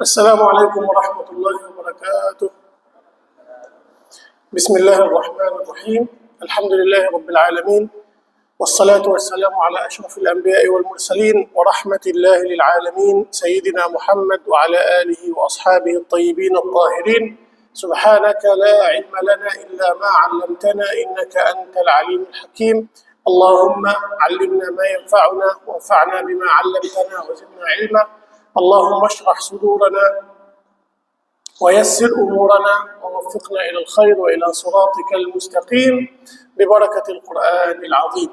السلام عليكم ورحمة الله وبركاته. بسم الله الرحمن الرحيم. الحمد لله رب العالمين. والصلاة والسلام على أشرف الأنبياء والمرسلين ورحمة الله للعالمين سيدنا محمد وعلى آله وأصحابه الطيبين الطاهرين. سبحانك لا علم لنا إلا ما علمتنا إنك أنت العليم الحكيم. اللهم علمنا ما ينفعنا وانفعنا بما علمتنا وزدنا علما. اللهم اشرح صدورنا ويسر أمورنا ووفقنا إلى الخير وإلى صراطك المستقيم ببركة القرآن العظيم.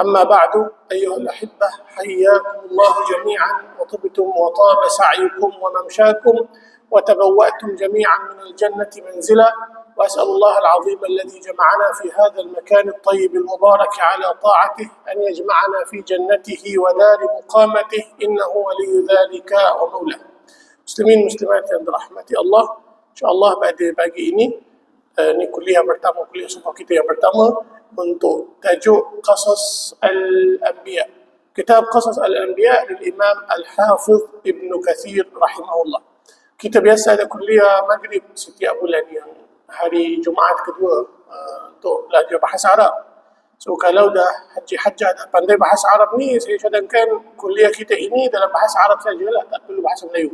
أما بعد أيها الأحبة حياكم الله جميعا وطبتم وطاب سعيكم وممشاكم وتبوأتم جميعا من الجنة منزلا واسال الله العظيم الذي جمعنا في هذا المكان الطيب المبارك على طاعته ان يجمعنا في جنته ودار مقامته انه ولي ذلك ومولاه. Muslimin Muslimat yang dirahmati Allah, insya-Allah pada pagi ini uh, ni kuliah pertama kuliah sumpah kita yang pertama untuk tajuk Qasas Al-Anbiya. Kitab Qasas Al-Anbiya Imam Al-Hafiz Ibn Kathir rahimahullah. Kita biasa ada kuliah maghrib setiap bulan yang hari Jumaat kedua uh, untuk belajar bahasa Arab. So kalau dah haji hajjah dah pandai bahasa Arab ni, saya cadangkan kuliah kita ini dalam bahasa Arab sajalah, tak perlu bahasa Melayu.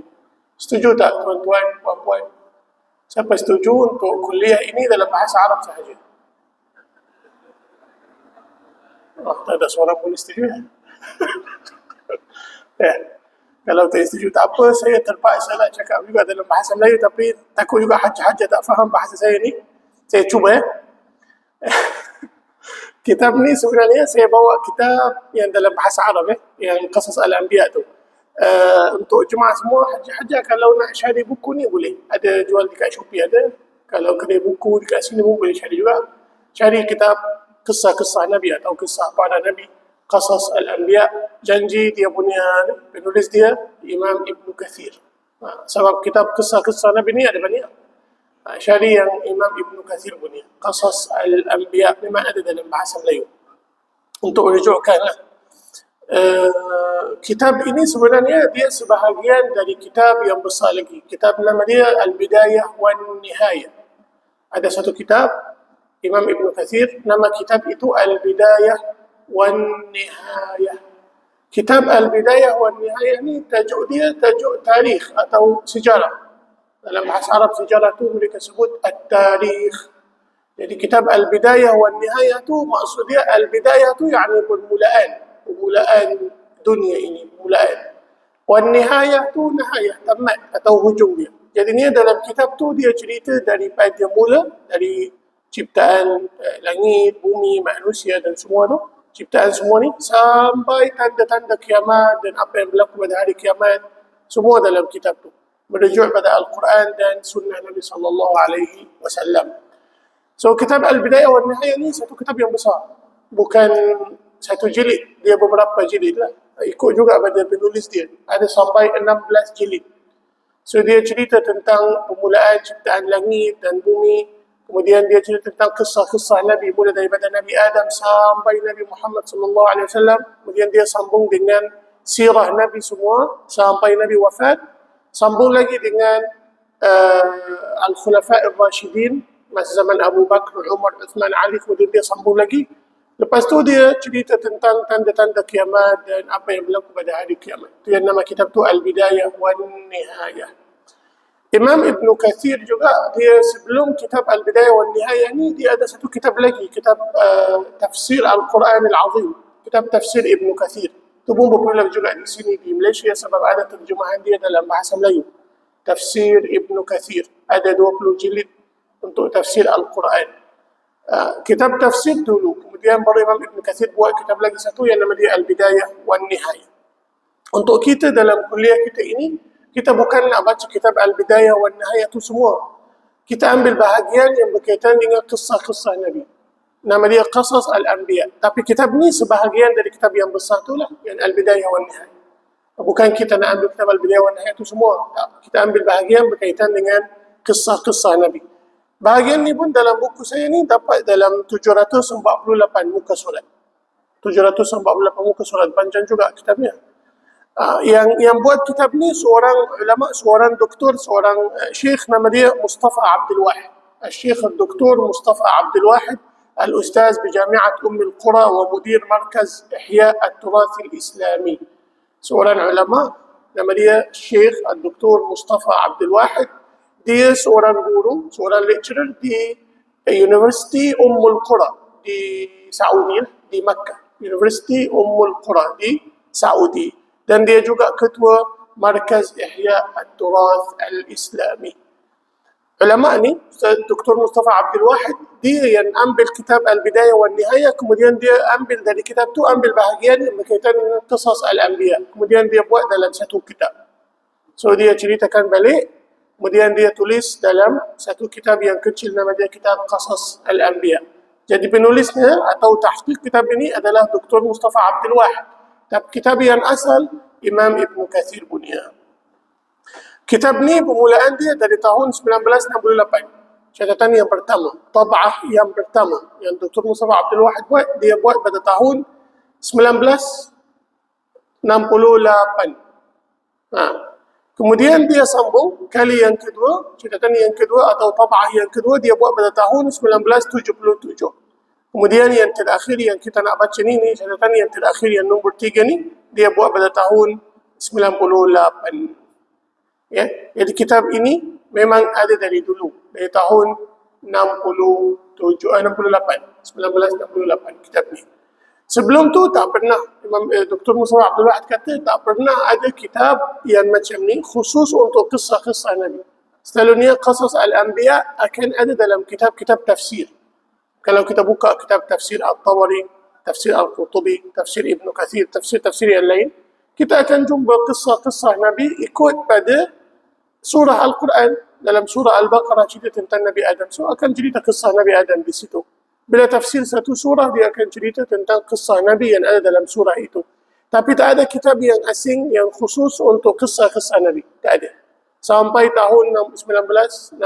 Setuju tak tuan-tuan, puan-puan? Siapa setuju untuk kuliah ini dalam bahasa Arab sahaja? Oh, tak ada seorang pun setuju. ya. Kalau tak setuju tak apa, saya terpaksa nak cakap juga dalam bahasa Melayu tapi takut juga haja-haja tak faham bahasa saya ni. Saya cuba ya. kitab ni sebenarnya saya bawa kitab yang dalam bahasa Arab ya, yang Qasas Al-Anbiya tu. Uh, untuk jemaah semua haja-haja kalau nak cari buku ni boleh. Ada jual dekat Shopee ada. Kalau kedai buku dekat sini pun boleh cari juga. Cari kitab kisah-kisah Nabi atau kisah para Nabi. Qasas Al-Anbiya. Janji dia punya penulis dia Imam Ibn Kathir. Ha, sebab kitab kisah-kisah Nabi ni ada banyak. Ha, cari yang Imam Ibn Kathir punya. Qasas Al-Anbiya memang ada dalam bahasa Melayu. Untuk rujukkan lah. Uh, kitab ini sebenarnya dia sebahagian dari kitab yang besar lagi. Kitab nama dia Al-Bidayah wan Nihayah. Ada satu kitab Imam Ibn Kathir nama kitab itu Al-Bidayah Kitab Al-Bidayah wan Nihayah ni tajuk dia tajuk tarikh atau sejarah. Dalam bahasa Arab sejarah tu mereka sebut At-Tarikh. Jadi kitab Al-Bidayah wan Nihayah tu maksud dia Al-Bidayah tu yakni permulaan permulaan dunia ini, permulaan. Wan nihayah tu nihayah, tamat atau hujung dia. Jadi ni dalam kitab tu dia cerita daripada mula, dari ciptaan eh, langit, bumi, manusia dan semua tu, ciptaan semua ni sampai tanda-tanda kiamat dan apa yang berlaku pada hari kiamat, semua dalam kitab tu. Merujuk pada Al-Quran dan sunnah Nabi sallallahu alaihi wasallam. So kitab Al-Bidayah wa Nihayah ni satu kitab yang besar. Bukan satu jilid, dia beberapa jilid lah. Ikut juga pada penulis dia. Ada sampai 16 jilid. So dia cerita tentang permulaan ciptaan langit dan bumi. Kemudian dia cerita tentang kisah-kisah Nabi mula daripada Nabi Adam sampai Nabi Muhammad sallallahu alaihi wasallam. Kemudian dia sambung dengan sirah Nabi semua sampai Nabi wafat. Sambung lagi dengan uh, Al-Khulafa' Al-Rashidin masa zaman Abu Bakar, Umar, Uthman, Ali. Kemudian dia sambung lagi Lepas tu dia cerita tentang tanda-tanda kiamat dan apa yang berlaku pada hari kiamat. Itu yang nama kitab tu Al-Bidayah wan Nihayah. إمام ابن كثير جوغا دي سبلوم كتاب البداية والنهاية يعني دي ادسته كتاب لجي كتاب آه، تفسير القرآن العظيم كتاب تفسير ابن كثير. تبون بقول لك جوغا دي سيني دي ليش هي سبب؟ عدد الترجمه عندي أنا لما حسم لي. تفسير ابن كثير. هذا عدد وكل جلد. untuk تفسير القرآن. آه، كتاب تفسير دولو. كمديان برا إمام ابن كثير بوا كتاب لجي ساتو يعني دي البداية والنهاية. untuk kita dalam kuliah kita ini kita bukan nak baca kitab Al-Bidayah wan Nihayah itu semua. Kita ambil bahagian yang berkaitan dengan kisah-kisah Nabi. Nama dia Qasas Al-Anbiya. Tapi kitab ni sebahagian dari kitab yang besar tu lah, yang Al-Bidayah wan Nihayah. Bukan kita nak ambil kitab Al-Bidayah wan Nihayah itu semua. Tak. Kita ambil bahagian berkaitan dengan kisah-kisah Nabi. Bahagian ni pun dalam buku saya ni dapat dalam 748 muka surat. 748 muka surat panjang juga kitabnya. آه، yang yang buat kitab ni seorang ulama, seorang doktor, seorang آه، syekh nama dia Mustafa Abdul Wahid. الشيخ الدكتور مصطفى عبد الواحد الأستاذ بجامعة أم القرى ومدير مركز إحياء التراث الإسلامي. سورا علماء نمرية الشيخ الدكتور مصطفى عبد الواحد دي سورا غورو سورا ليتشرر دي يونيفرستي أم القرى دي سعودية دي مكة يونيفرستي أم القرى دي سعودية dan dia juga ketua Markaz Ihya Al-Turath Al-Islami. Ulama ni, Dr. Mustafa Abdul Wahid, dia yang ambil kitab Al-Bidayah wa Nihayah, kemudian dia ambil dari kitab tu, ambil bahagian yang berkaitan dengan kisah Al-Anbiya. Kemudian dia buat dalam satu kitab. So dia ceritakan balik, kemudian dia tulis dalam satu kitab yang kecil nama dia kitab Qasas Al-Anbiya. Jadi penulisnya atau tahqiq kitab ini adalah Dr. Mustafa Abdul Wahid. Kitab yang asal Imam Ibn Kathir punya. Kitab ni permulaan dia dari tahun 1968. Catatan yang pertama, tab'ah yang pertama yang Dr. Mustafa Abdul Wahid buat, dia buat pada tahun 1968. Ha. Kemudian dia sambung kali yang kedua, catatan yang kedua atau tab'ah yang kedua dia buat pada tahun 1977. Kemudian yang terakhir yang kita nak baca ni, ni catatan yang terakhir yang nombor tiga ni, dia buat pada tahun 98. Ya, jadi kitab ini memang ada dari dulu, dari tahun 67, eh, 68, 1968 kitab ni. Sebelum tu tak pernah, Imam eh, Dr. Musa Abdul Wahid kata tak pernah ada kitab yang macam ni khusus untuk kisah-kisah Nabi. Selalunya qasas al-anbiya akan ada dalam kitab-kitab tafsir kalau kita buka kitab tafsir Al-Tawari, tafsir Al-Qutubi, tafsir Ibn Kathir, tafsir-tafsir yang lain, kita akan jumpa kisah-kisah Nabi ikut pada surah Al-Quran. Dalam surah Al-Baqarah cerita tentang Nabi Adam. So akan cerita kisah Nabi Adam di situ. Bila tafsir satu surah, dia akan cerita tentang kisah Nabi yang ada dalam surah itu. Tapi tak ada kitab yang asing yang khusus untuk kisah-kisah Nabi. Tak ada. Sampai tahun 1968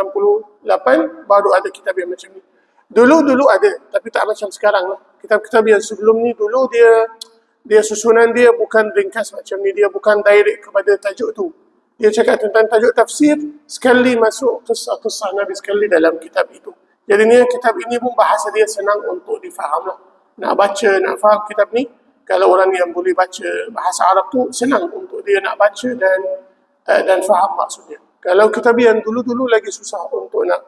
baru ada kitab yang macam ni. Dulu-dulu ada, tapi tak macam sekarang lah. Kitab-kitab yang sebelum ni dulu dia dia susunan dia bukan ringkas macam ni, dia bukan direct kepada tajuk tu. Dia cakap tentang tajuk tafsir, sekali masuk kisah-kisah Nabi sekali dalam kitab itu. Jadi ni kitab ini pun bahasa dia senang untuk difaham lah. Nak baca, nak faham kitab ni, kalau orang yang boleh baca bahasa Arab tu senang untuk dia nak baca dan uh, dan faham maksudnya. Kalau kitab yang dulu-dulu lagi susah untuk nak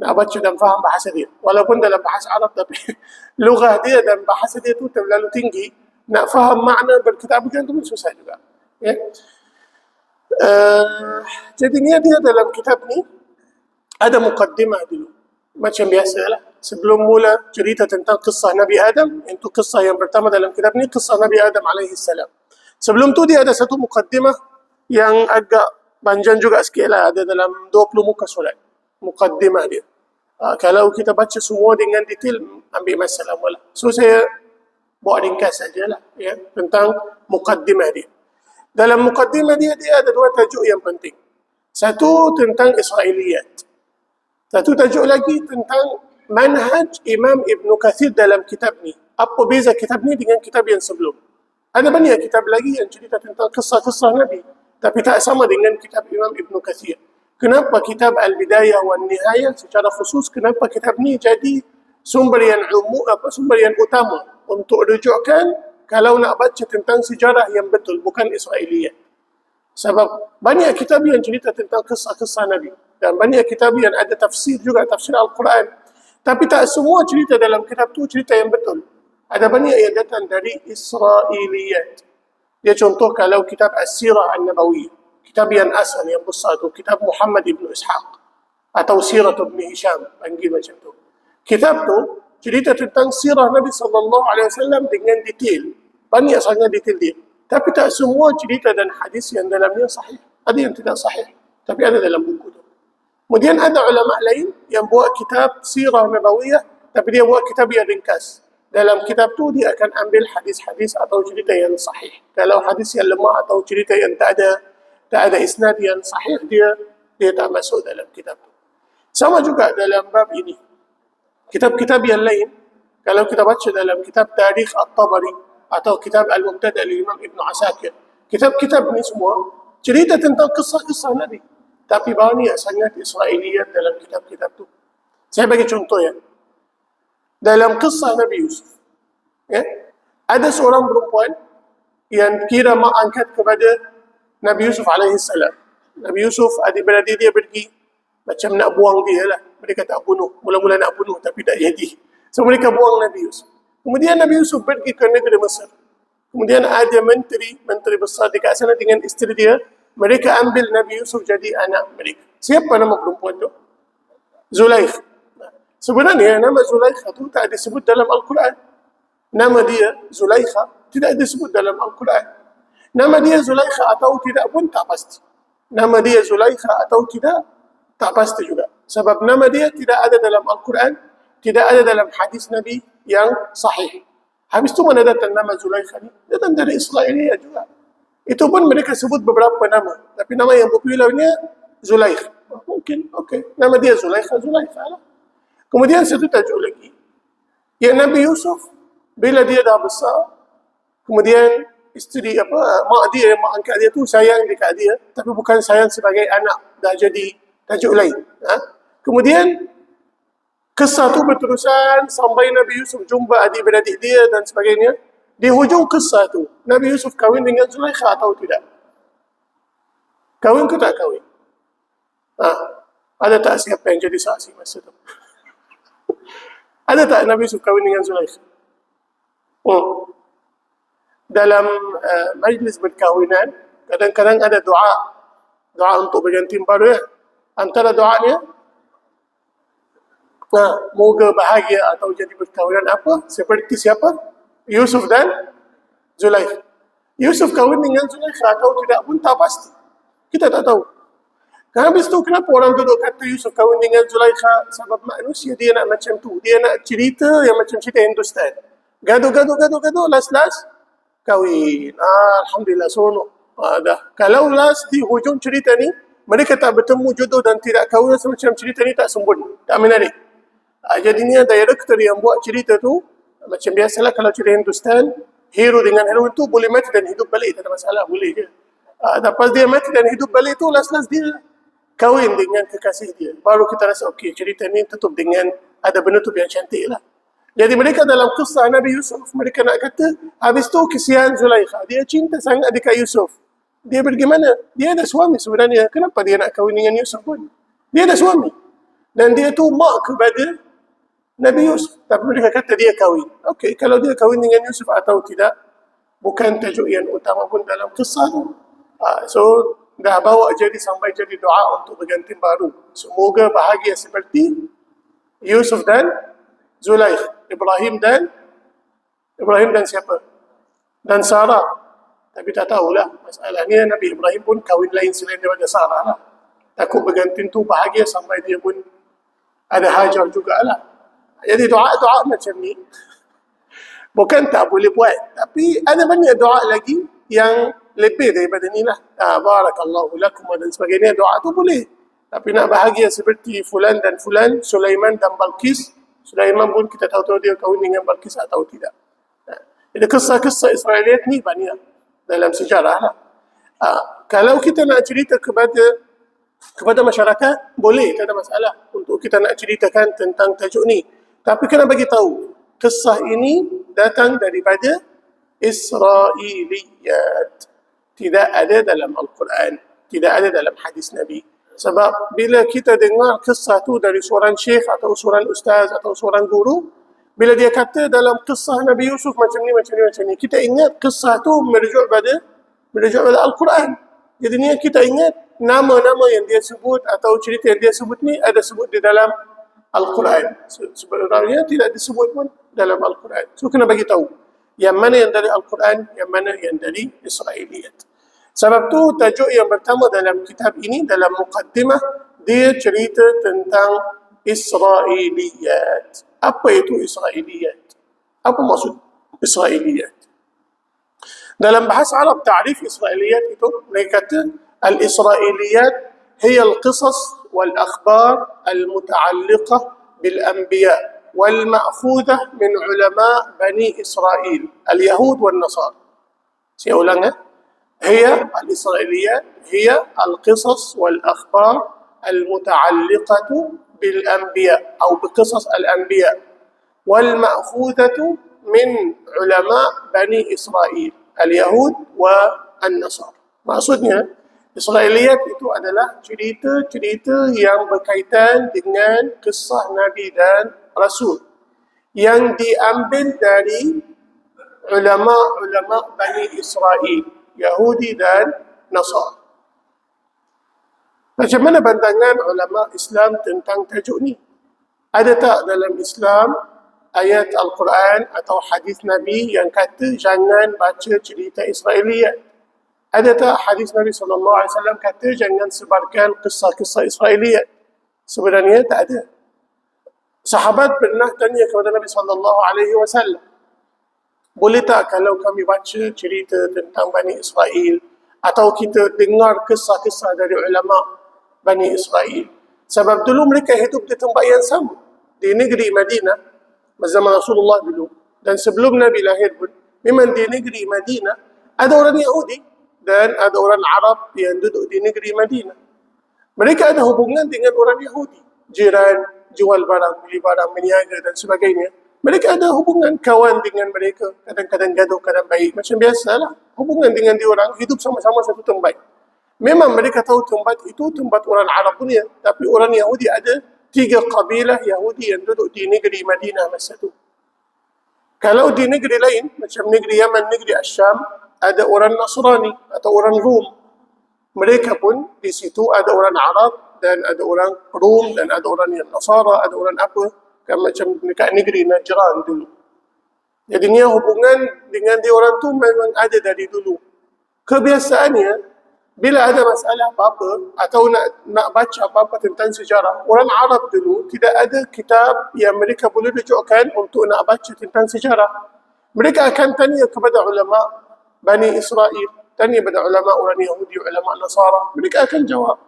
nak baca dan faham bahasa dia. Walaupun dalam bahasa Arab tapi lugah dia dan bahasa dia tu terlalu tinggi, nak faham makna berkitab-kitab tu pun susah juga. Ya. Uh, jadinya dia dalam kitab ni ada mukaddimah dulu. Macam biasa lah. Sebelum mula cerita tentang kisah Nabi Adam, itu kisah yang pertama dalam kitab ni, kisah Nabi Adam alaihi salam. Sebelum tu dia ada satu mukaddimah yang agak panjang juga sikit lah. Ada dalam 20 muka surat. Mukaddimah dia. Uh, kalau kita baca semua dengan detail, ambil masa lama lah. So saya buat ringkas sajalah ya, tentang mukaddimah dia. Dalam mukaddimah dia, dia ada dua tajuk yang penting. Satu tentang Israeliyat. Satu tajuk lagi tentang manhaj Imam Ibn Kathir dalam kitab ni. Apa beza kitab ni dengan kitab yang sebelum? Ada banyak kitab lagi yang cerita tentang kisah-kisah Nabi. Tapi tak sama dengan kitab Imam Ibn Kathir. Kenapa kitab Al-Bidayah wa Nihayah secara khusus kenapa kitab ni jadi sumber yang umum apa sumber yang utama untuk rujukkan kalau nak baca tentang sejarah yang betul bukan Israeliyat. Sebab banyak kitab yang cerita tentang kisah-kisah Nabi dan banyak kitab yang ada tafsir juga tafsir Al-Quran. Tapi tak semua cerita dalam kitab tu cerita yang betul. Ada banyak yang datang dari Israeliyat. Dia contoh kalau kitab As-Sirah An-Nabawiyah kitab yang asal yang besar tu kitab Muhammad ibn Ishaq atau Sirah ibn Hisham panggil macam tu. Kitab tu cerita tentang sirah Nabi sallallahu alaihi wasallam dengan detail. Banyak sangat detail dia. Tapi tak semua cerita dan hadis yang dalamnya sahih. Ada yang tidak sahih tapi ada dalam buku tu. Kemudian ada ulama lain yang buat kitab sirah nabawiyah tapi dia buat kitab yang ringkas. Dalam kitab tu dia akan ambil hadis-hadis atau cerita yang sahih. Kalau hadis yang lemah atau cerita yang tak ada tak ada isnad yang sahih dia dia tak masuk dalam kitab itu. Sama juga dalam bab ini. Kitab-kitab yang lain kalau kita baca dalam kitab Tarikh At-Tabari atau kitab Al-Mubtada' Imam Ibn Asakir kitab-kitab ni semua cerita tentang kisah-kisah Nabi. Tapi banyak sangat Israeliat dalam kitab-kitab tu. Saya bagi contoh ya. Dalam kisah Nabi Yusuf. Ya, ada seorang perempuan yang kira mak angkat kepada Nabi Yusuf alaihissalam. Nabi Yusuf adik-beradik dia pergi macam nak buang dia lah. Mereka tak bunuh. Mula-mula nak bunuh tapi tak jadi. So mereka buang Nabi Yusuf. Kemudian Nabi Yusuf pergi ke negeri Mesir. Kemudian ada menteri, menteri besar dekat sana dengan isteri dia. Mereka ambil Nabi Yusuf jadi anak mereka. Siapa nama perempuan tu? Zulaikh. Sebenarnya nama Zulaikh tu tak disebut dalam Al-Quran. Nama dia Zulaikha tidak disebut dalam Al-Quran. Nama dia Zulaikha atau tidak pun tak pasti. Nama dia Zulaikha atau tidak tak pasti juga. Sebab nama dia tidak ada dalam Al-Quran, tidak ada dalam hadis Nabi yang sahih. Habis itu mana datang nama Zulaikha ni? Datang dari Israelia juga. Itu pun mereka sebut beberapa nama. Tapi nama yang popularnya Zulaikha. Mungkin, okey. Nama dia Zulaikha, Zulaikha lah. Kemudian satu tajuk lagi. Ya Nabi Yusuf, bila dia dah besar, kemudian isteri apa, mak dia, mak angkat dia tu sayang dekat dia. Tapi bukan sayang sebagai anak. Dah jadi tajuk lain. Ha? Kemudian Kisah tu berterusan sampai Nabi Yusuf jumpa adik-beradik dia dan sebagainya. Di hujung kisah tu, Nabi Yusuf kahwin dengan Zulaikha atau tidak? Kahwin ke tak kahwin? Ha, ada tak siapa yang jadi saksi masa tu? ada tak Nabi Yusuf kahwin dengan Zulaikha? Hmm. Dalam uh, majlis berkahwinan, kadang-kadang ada doa. Doa untuk berganti baru ya. Antara doanya, Nah, moga bahagia atau jadi berkahwinan apa? Seperti siapa? Yusuf dan Zulaikha. Yusuf kahwin dengan Zulaikha atau tidak pun tak pasti. Kita tak tahu. Habis tu kenapa orang duduk kata Yusuf kahwin dengan Zulaikha? Sebab manusia dia nak macam tu. Dia nak cerita yang macam cerita Hindustan. Gaduh, gaduh, gaduh, gaduh. Last, last. Kahwin. Ah, Alhamdulillah, seronok. Ah, dah. Kalau last di hujung cerita ni, mereka tak bertemu jodoh dan tidak kahwin semacam cerita ni tak sembunyi. Tak menarik. Uh, jadinya director yang buat cerita tu macam biasalah kalau cerita Hindustan hero dengan heroin tu boleh mati dan hidup balik tak ada masalah boleh je uh, lepas dia mati dan hidup balik tu last last dia kahwin dengan kekasih dia baru kita rasa okey cerita ni tutup dengan ada penutup yang cantik lah jadi mereka dalam kisah Nabi Yusuf mereka nak kata habis tu kesian Zulaikha dia cinta sangat dekat Yusuf dia pergi mana? Dia ada suami sebenarnya. Kenapa dia nak kahwin dengan Yusuf pun? Dia ada suami. Dan dia tu mak kepada Nabi Yusuf. Tapi mereka kata dia kahwin. Okey, kalau dia kahwin dengan Yusuf atau tidak, bukan tajuk yang utama pun dalam kisah tu. Ha, so, dah bawa jadi sampai jadi doa untuk berganti baru. Semoga bahagia seperti Yusuf dan Zulaikh. Ibrahim dan Ibrahim dan siapa? Dan Sarah. Tapi tak tahulah. Masalahnya Nabi Ibrahim pun kahwin lain selain daripada Sarah lah. Takut berganti tu bahagia sampai dia pun ada hajar jugalah. Jadi doa-doa macam ni bukan tak boleh buat tapi ada banyak doa lagi yang lebih daripada ni lah. Ah, barakallahu lakum dan sebagainya doa tu boleh. Tapi nak bahagia seperti fulan dan fulan, Sulaiman dan Balkis, Sulaiman pun kita tahu tahu dia kahwin dengan Balkis atau tidak. Ah, jadi kisah-kisah Israeliat ni banyak dalam sejarah lah. Ah, kalau kita nak cerita kepada kepada masyarakat, boleh, tak ada masalah untuk kita nak ceritakan tentang tajuk ni. Tapi kena bagi tahu, kisah ini datang daripada Israiliyat. Tidak ada dalam Al-Quran, tidak ada dalam hadis Nabi. Sebab bila kita dengar kisah tu dari seorang syekh atau seorang ustaz atau seorang guru, bila dia kata dalam kisah Nabi Yusuf macam ni, macam ni, macam ni, kita ingat kisah tu merujuk pada merujuk pada Al-Quran. Jadi ni kita ingat nama-nama yang dia sebut atau cerita yang dia sebut ni ada sebut di dalam Al-Quran. Sebenarnya tidak disebut pun dalam Al-Quran. So kena bagi tahu yang mana yang dari Al-Quran, yang mana yang dari Israeliyat. Sebab tu tajuk yang pertama dalam kitab ini dalam mukaddimah dia cerita tentang Israeliyat. Apa itu Israeliyat? Apa maksud Israeliyat? Dalam bahasa Arab ta'rif Israeliyat itu mereka kata al-Israeliyat هي القصص والأخبار المتعلقة بالأنبياء والمأخوذة من علماء بني إسرائيل اليهود والنصارى سيقولنا هي الإسرائيليات هي القصص والأخبار المتعلقة بالأنبياء أو بقصص الأنبياء والمأخوذة من علماء بني إسرائيل اليهود والنصارى maksudnya Israiliyat itu adalah cerita-cerita yang berkaitan dengan kisah Nabi dan Rasul yang diambil dari ulama-ulama Bani Israel, Yahudi dan Nasar. Macam mana pandangan ulama Islam tentang tajuk ni? Ada tak dalam Islam ayat Al-Quran atau hadis Nabi yang kata jangan baca cerita Israiliyat? Ada tak hadis Nabi SAW kata jangan sebarkan kisah-kisah Israeliat? Sebenarnya tak ada. Sahabat pernah tanya kepada Nabi SAW, boleh tak kalau kami baca cerita tentang Bani Israel atau kita dengar kisah-kisah dari ulama Bani Israel? Sebab dulu mereka hidup di tempat yang sama. Di negeri Madinah, zaman Rasulullah dulu. Dan sebelum Nabi lahir pun, memang di negeri Madinah ada orang Yahudi dan ada orang Arab yang duduk di negeri Madinah. Mereka ada hubungan dengan orang Yahudi. Jiran, jual barang, beli barang, meniaga dan sebagainya. Mereka ada hubungan kawan dengan mereka. Kadang-kadang gaduh, kadang baik. Macam biasalah. Hubungan dengan dia orang hidup sama-sama satu tempat. Memang mereka tahu tempat itu tempat orang Arab punya. Tapi orang Yahudi ada tiga kabilah Yahudi yang duduk di negeri Madinah masa itu. Kalau di negeri lain, macam negeri Yaman, negeri Asyam, ada orang Nasrani atau orang Rum. Mereka pun di situ ada orang Arab dan ada orang Rum dan ada orang yang Nasara, ada orang apa. Kan macam dekat negeri Najran dulu. Jadi ni hubungan dengan dia orang tu memang ada dari dulu. Kebiasaannya, bila ada masalah apa-apa atau nak nak baca apa-apa tentang sejarah, orang Arab dulu tidak ada kitab yang mereka boleh rujukan untuk nak baca tentang sejarah. Mereka akan tanya kepada ulama Bani Israel, tanya pada ulama orang Yahudi, ulama Nasara, mereka akan jawab.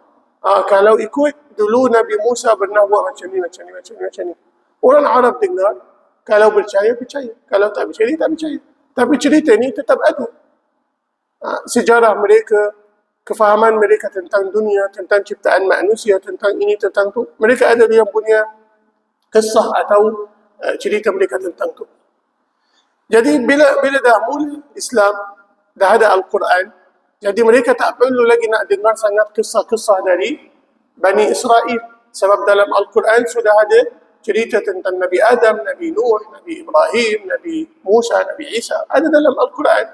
Ah, kalau ikut dulu Nabi Musa pernah buat macam ni, macam ni, macam ni, macam ni. Orang Arab dengar, kalau percaya, percaya. Kalau tak percaya, tak percaya. Tapi cerita ni tetap ada. Ah, sejarah mereka, kefahaman mereka tentang dunia, tentang ciptaan manusia, tentang ini, tentang tu. Mereka ada yang punya kesah atau uh, cerita mereka tentang tu. Jadi bila bila dah mula Islam, dah ada Al-Quran. Jadi mereka tak perlu lagi nak dengar sangat kisah-kisah dari Bani Israel. Sebab dalam Al-Quran sudah ada cerita tentang Nabi Adam, Nabi Nuh, Nabi Ibrahim, Nabi Musa, Nabi Isa. Ada dalam Al-Quran.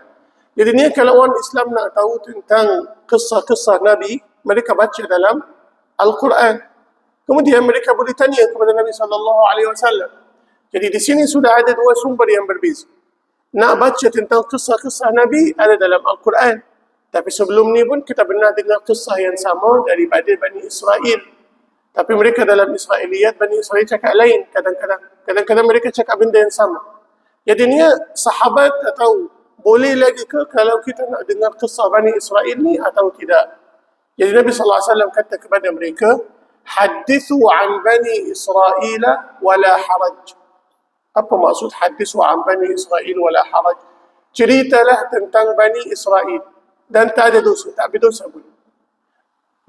Jadi ni kalau orang Islam nak tahu tentang kisah-kisah Nabi, mereka baca dalam Al-Quran. Kemudian mereka boleh tanya kepada Nabi sallallahu alaihi wasallam. Jadi di sini sudah ada dua sumber yang berbeza nak baca tentang kisah-kisah Nabi ada dalam Al-Quran. Tapi sebelum ni pun kita pernah dengar kisah yang sama daripada Bani Israel. Tapi mereka dalam Israeliyat, Bani Israel cakap lain kadang-kadang. Kadang-kadang mereka cakap benda yang sama. Jadi ni sahabat atau boleh lagi ke kalau kita nak dengar kisah Bani Israel ni atau tidak. Jadi Nabi SAW kata kepada mereka, Hadithu an Bani Israel wala haraj. Apa maksud hadis wa an Bani Israel wala haraj? Ceritalah tentang Bani Israel dan tak ada dosa, tak ada dosa pun.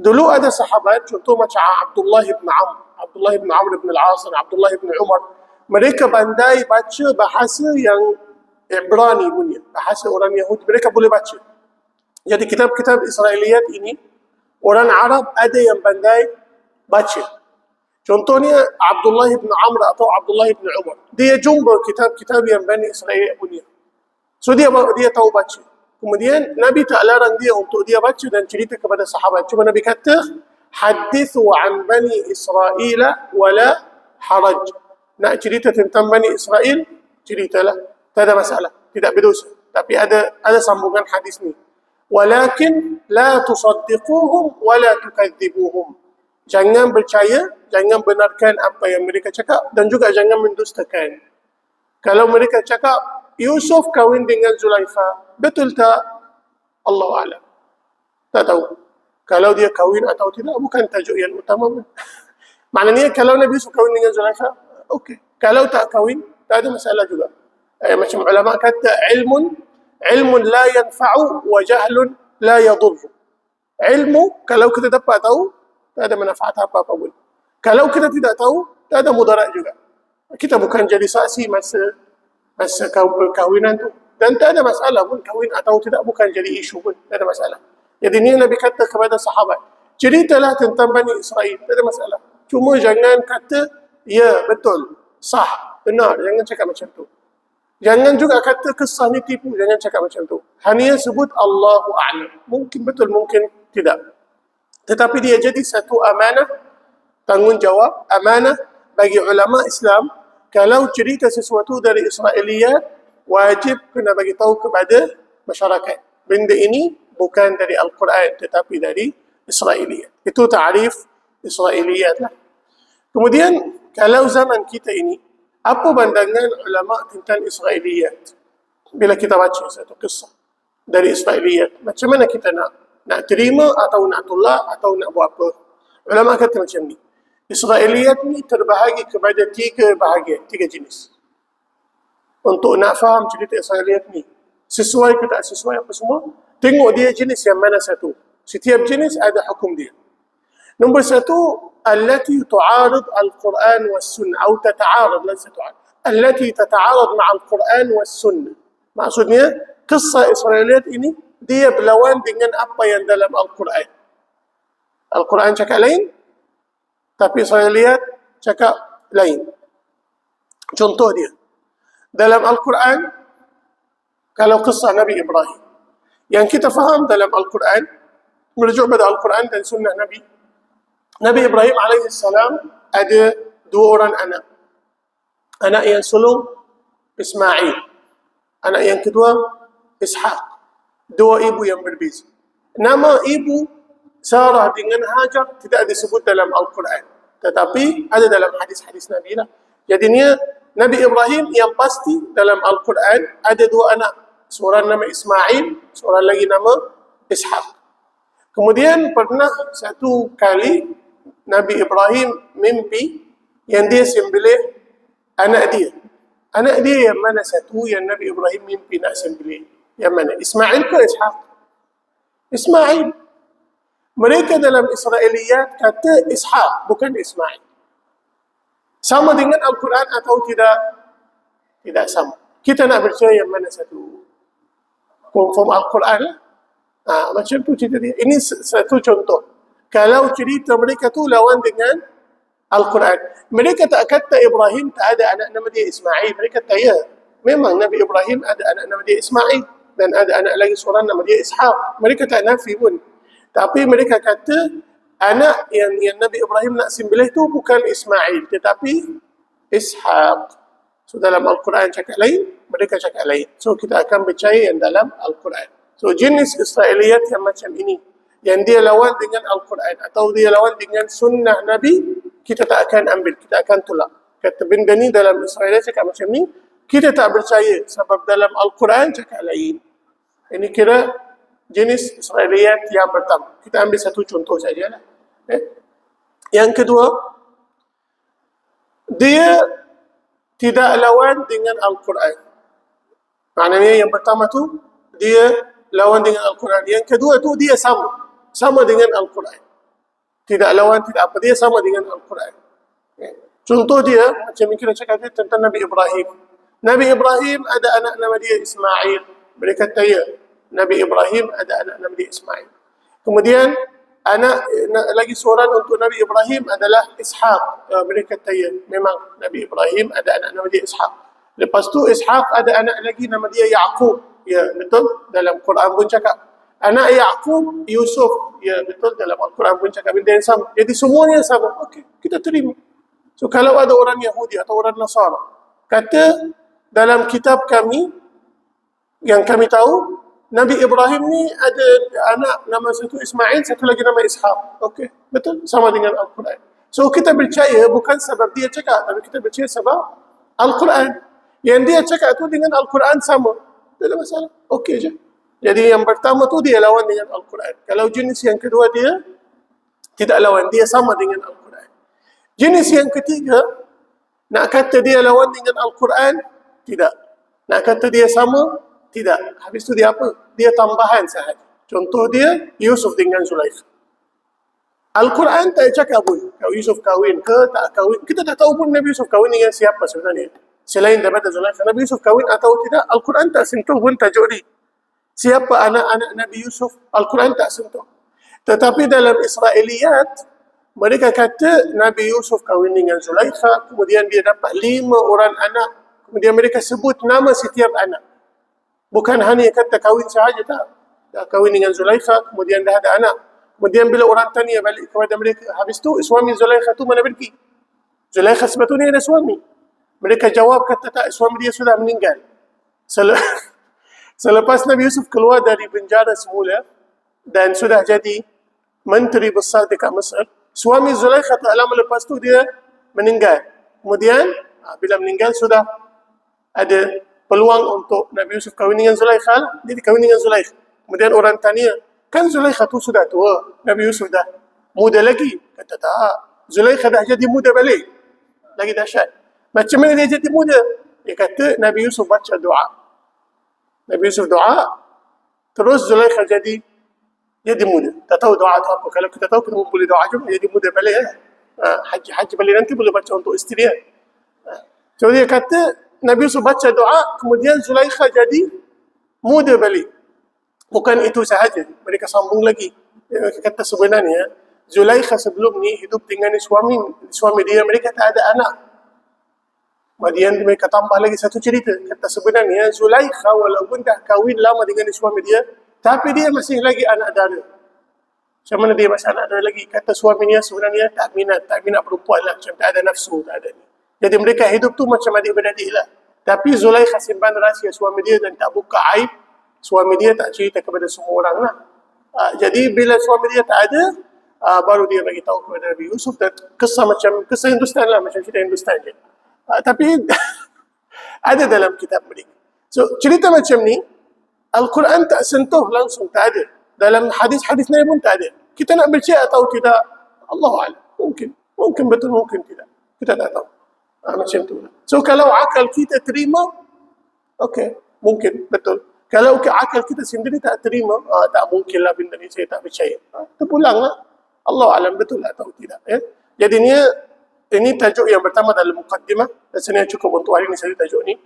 Dulu ada sahabat, contoh macam Abdullah ibn Amr, Abdullah ibn Amr ibn al-As dan Abdullah ibn Umar. Mereka pandai baca bahasa yang Ibrani punya, bahasa orang Yahudi. Mereka boleh baca. Jadi kitab-kitab Israeliyat ini, orang Arab ada yang pandai baca. Contohnya Abdullah bin Amr atau Abdullah bin Umar. Dia jumpa kitab-kitab yang Bani Israel punya. So dia dia tahu baca. Kemudian Nabi tak larang dia untuk dia baca dan cerita kepada sahabat. Cuma Nabi kata, Hadithu an Bani Israel wala haraj. Nak cerita tentang Bani Israel, ceritalah. Tak ada masalah. Tidak berdosa. Tapi ada ada sambungan hadis ni. Walakin la tusaddiquhum wala tukadzibuhum. Jangan percaya, jangan benarkan apa yang mereka cakap dan juga jangan mendustakan. Kalau mereka cakap Yusuf kahwin dengan Zulaifa, بتلتا الله أعلم. تتو. كلاو دي كوين أتو تلا أبو كان تجو يعني يل المتمم معنى نية كلاو نبي سو كوين نية زلافة أوكي. كلاو تا كوين. هذا مسألة جدا. أي مش علماء كتا علم علم لا ينفع وجهل لا يضر. علم كلاو كده دبا تو هذا من أفعتها بابا بول كلاو كده تدا تو هذا مضرع جدا. كتابو كان جلساسي مس مس كوينان تو dan tak ada masalah pun kahwin atau tidak bukan jadi isu pun tak ada masalah. Jadi ni Nabi kata kepada sahabat, ceritalah tentang Bani Israel, tak ada masalah. Cuma jangan kata ya betul, sah, benar, jangan cakap macam tu. Jangan juga kata kesah ni tipu, jangan cakap macam tu. Hanya sebut Allahu A'lam. Mungkin betul, mungkin tidak. Tetapi dia jadi satu amanah, tanggungjawab, amanah bagi ulama Islam. Kalau cerita sesuatu dari Israeliyat, wajib kena bagi tahu kepada masyarakat. Benda ini bukan dari Al-Quran tetapi dari Israeliyat. Itu ta'rif Israeliyat lah. Kemudian, kalau zaman kita ini, apa pandangan ulama tentang Israeliyat? Bila kita baca satu kisah dari Israeliyat, macam mana kita nak nak terima atau nak tolak atau nak buat apa? Ulama kata macam ni. Israeliyat ni terbahagi kepada tiga bahagian, tiga jenis. Untuk nak faham cerita Israeliyat ni, sesuai ke tak sesuai apa semua, tengok dia jenis yang mana satu. Setiap jenis ada hukum dia. Nombor satu, التي تعارض القرآن والسنة أو تتعارض ليس تعارض التي تتعارض مع القرآن والسنة maksudnya kisah Israeliat ini dia berlawan dengan apa yang dalam Al-Quran Al-Quran cakap lain tapi Israeliat cakap lain contoh dia dalam Al-Quran kalau kisah Nabi Ibrahim yang kita faham dalam Al-Quran merujuk pada Al-Quran dan sunnah Nabi Nabi Ibrahim alaihissalam ada dua orang anak. Anak yang sulung Ismail. Anak yang kedua Ishaq. Dua ibu yang berbeza. Nama ibu Sarah dengan Hajar tidak disebut dalam Al-Quran. Tetapi ada dalam hadis-hadis Nabi lah. Jadinya Nabi Ibrahim yang pasti dalam Al-Quran ada dua anak. Seorang nama Ismail, seorang lagi nama Ishaq. Kemudian pernah satu kali Nabi Ibrahim mimpi yang dia sembelih anak dia. Anak dia yang mana satu yang Nabi Ibrahim mimpi nak sembelih? Yang mana? Ismail ke Ishaq? Ismail. Mereka dalam Israeliyat kata Ishaq, bukan Ismail. Sama dengan Al-Quran atau tidak? Tidak sama. Kita nak percaya yang mana satu? Confirm Al-Quran lah. Ha, macam tu cerita dia. Ini satu contoh kalau cerita mereka tu lawan dengan Al-Quran. Mereka tak kata Ibrahim tak ada anak nama dia Ismail. Mereka kata ya. Memang Nabi Ibrahim ada anak nama dia Ismail. Dan ada anak lagi seorang nama dia Ishaq. Mereka tak nafi pun. Tapi mereka kata anak yang, yang Nabi Ibrahim nak sembelih tu bukan Ismail. Tetapi Ishaq. So dalam Al-Quran cakap lain, mereka cakap lain. So kita akan percaya yang dalam Al-Quran. So jenis Israeliyat yang macam ini yang dia lawan dengan Al-Quran atau dia lawan dengan sunnah Nabi, kita tak akan ambil, kita akan tolak. Kata benda ni dalam Israel cakap macam ni, kita tak percaya sebab dalam Al-Quran cakap lain. Ini kira jenis Israeliyat yang pertama. Kita ambil satu contoh saja. Eh? Yang kedua, dia tidak lawan dengan Al-Quran. Maknanya yang pertama tu, dia lawan dengan Al-Quran. Yang kedua tu, dia sama sama dengan Al-Quran. Tidak lawan, tidak apa. Dia sama dengan Al-Quran. Contoh dia, macam yang kita cakap dia tentang Nabi Ibrahim. Nabi Ibrahim ada anak nama dia Ismail. Mereka kata ya, Nabi Ibrahim ada anak dia Ismail. Kemudian, anak lagi seorang untuk Nabi Ibrahim adalah Ishaq. Ya, mereka kata ya, memang Nabi Ibrahim ada anak nama dia Ishaq. Lepas tu Ishaq ada anak lagi nama dia Yaqub. Ya, betul? Dalam Quran pun cakap anak Yaqub Yusuf ya betul dalam Al-Quran pun cakap benda yang sama jadi semuanya sama okey kita terima so kalau ada orang Yahudi atau orang Nasara kata dalam kitab kami yang kami tahu Nabi Ibrahim ni ada anak nama satu Ismail satu lagi nama Ishaq okey betul? Sama dengan Al-Quran. So kita percaya bukan sebab dia cakap tapi kita percaya sebab Al-Quran. Yang dia cakap tu dengan Al-Quran sama. Tak ada masalah. Okey je. Jadi yang pertama tu dia lawan dengan Al-Quran. Kalau jenis yang kedua dia tidak lawan, dia sama dengan Al-Quran. Jenis yang ketiga, nak kata dia lawan dengan Al-Quran, tidak. Nak kata dia sama, tidak. Habis tu dia apa? Dia tambahan sahaja. Contoh dia Yusuf dengan Zulaikha. Al-Quran tak cakap pun kau Yusuf kahwin ke tak kahwin. Kita tak tahu pun Nabi Yusuf kahwin dengan siapa sebenarnya. Selain daripada Zulaikha. Nabi Yusuf kahwin atau tidak, Al-Quran tak sentuh pun tajuk ni. Siapa anak-anak Nabi Yusuf? Al-Quran tak sentuh. Tetapi dalam Israeliyat, mereka kata Nabi Yusuf kahwin dengan Zulaikha, kemudian dia dapat lima orang anak, kemudian mereka sebut nama setiap anak. Bukan hanya kata kahwin sahaja tak. Dah kahwin dengan Zulaikha, kemudian dah ada anak. Kemudian bila orang tanya balik kepada mereka, habis tu suami Zulaikha tu mana pergi? Zulaikha sebetulnya ada suami. Mereka jawab kata tak, suami dia sudah meninggal. Sel- Selepas Nabi Yusuf keluar dari penjara semula dan sudah jadi menteri besar dekat Mesir, suami Zulaikha tak lama lepas tu dia meninggal. Kemudian ah, bila meninggal sudah ada peluang untuk Nabi Yusuf kahwin dengan Zulaikha lah. Dia kahwin dengan Zulaikha. Kemudian orang tanya, Kan Zulaikha tu sudah tua. Nabi Yusuf dah muda lagi. Kata tak. Zulaikha dah jadi muda balik. Lagi dahsyat. Macam mana dia jadi muda? Dia kata Nabi Yusuf baca doa. Nabi Yusuf doa. Terus Zulaikha jadi jadi muda. Tak tahu doa tu apa. Kalau kita tahu, kita boleh doa juga. Jadi muda balik. Eh? Haji-haji balik nanti boleh baca untuk isteri. Eh? So dia kata Nabi Yusuf baca doa. Kemudian Zulaikha jadi muda balik. Bukan itu sahaja, mereka sambung lagi. Kata sebenarnya, Zulaikha sebelum ni hidup dengan suami suami dia, mereka tak ada anak. Kemudian mereka tambah lagi satu cerita. Kata sebenarnya, Zulaikha walaupun dah kahwin lama dengan suami dia, tapi dia masih lagi anak dara. Macam mana dia masih anak dara lagi? Kata suaminya sebenarnya tak minat, tak minat perempuan lah. Macam tak ada nafsu, tak ada ni. Jadi mereka hidup tu macam adik-beradik lah. Tapi Zulaikha simpan rahsia suami dia dan tak buka aib suami dia tak cerita kepada semua orang lah. Uh, jadi bila suami dia tak ada, uh, baru dia bagi tahu kepada Nabi Yusuf dan kesah macam kesah Hindustan lah macam cerita Hindustan je. Uh, tapi ada dalam kitab mereka. So cerita macam ni, Al-Quran tak sentuh langsung, tak ada. Dalam hadis-hadis Nabi pun tak ada. Kita nak percaya atau tidak, Allah Allah. Mungkin. Mungkin betul, mungkin tidak. Kita tak tahu. Uh, macam tu. So kalau akal kita terima, okay, mungkin, betul. Kalau akal kita sendiri tak terima, ah, tak mungkinlah benda ni saya tak percaya. Ah, terpulanglah. Allah alam betul atau tidak. Ya? Jadinya, ini tajuk yang pertama dalam mukaddimah. Rasanya cukup untuk hari ini saya tajuk ni.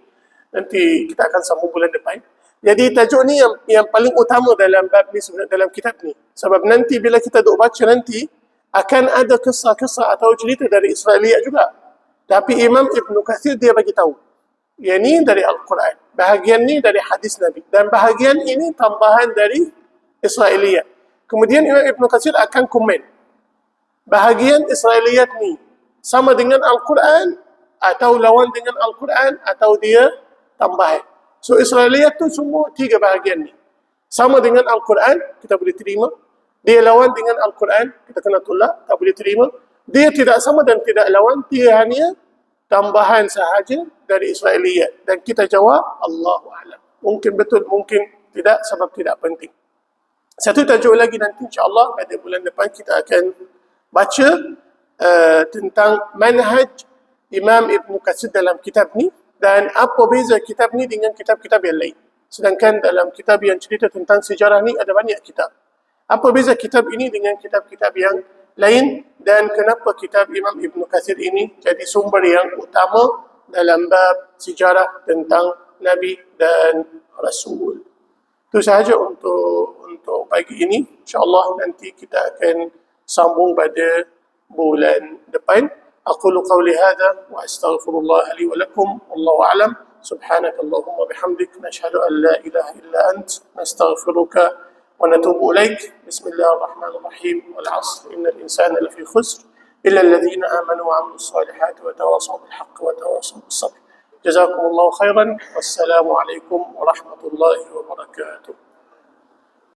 Nanti kita akan sambung bulan depan. Jadi tajuk ni yang yang paling utama dalam bab ni sebenarnya dalam kitab ni. Sebab nanti bila kita duk baca nanti akan ada kisah-kisah atau cerita dari Israeliat juga. Tapi Imam Ibn Kathir dia bagi tahu. Yang ni dari Al-Quran. Bahagian ni dari hadis Nabi. Dan bahagian ini tambahan dari Israeliyat. Kemudian Imam Ibn Qasir akan komen. Bahagian Israeliyat ni sama dengan Al-Quran atau lawan dengan Al-Quran atau dia tambahan. So Israeliyat tu semua tiga bahagian ni. Sama dengan Al-Quran, kita boleh terima. Dia lawan dengan Al-Quran, kita kena tolak, tak boleh terima. Dia tidak sama dan tidak lawan, dia hanya tambahan sahaja dari Israeliyat dan kita jawab Allahu a'lam. Mungkin betul, mungkin tidak sebab tidak penting. Satu tajuk lagi nanti insya-Allah pada bulan depan kita akan baca uh, tentang manhaj Imam Ibn Qasir dalam kitab ni dan apa beza kitab ni dengan kitab-kitab yang lain. Sedangkan dalam kitab yang cerita tentang sejarah ni ada banyak kitab. Apa beza kitab ini dengan kitab-kitab yang lain dan kenapa kitab Imam Ibn Kathir ini jadi sumber yang utama dalam bab sejarah tentang Nabi dan Rasul. Itu sahaja untuk untuk pagi ini. InsyaAllah nanti kita akan sambung pada bulan depan. أقول قولي هذا وأستغفر الله لي ولكم والله أعلم سبحانك اللهم وبحمدك نشهد أن لا إله إلا أنت نستغفرك ونتوب إليك. بسم الله الرحمن الرحيم. والعصر. إن الإنسان لفي خسر إلا الذين آمنوا وعملوا الصالحات وتواصوا بالحق وتواصوا بالصبر. جزاكم الله خيرا. والسلام عليكم ورحمة الله وبركاته.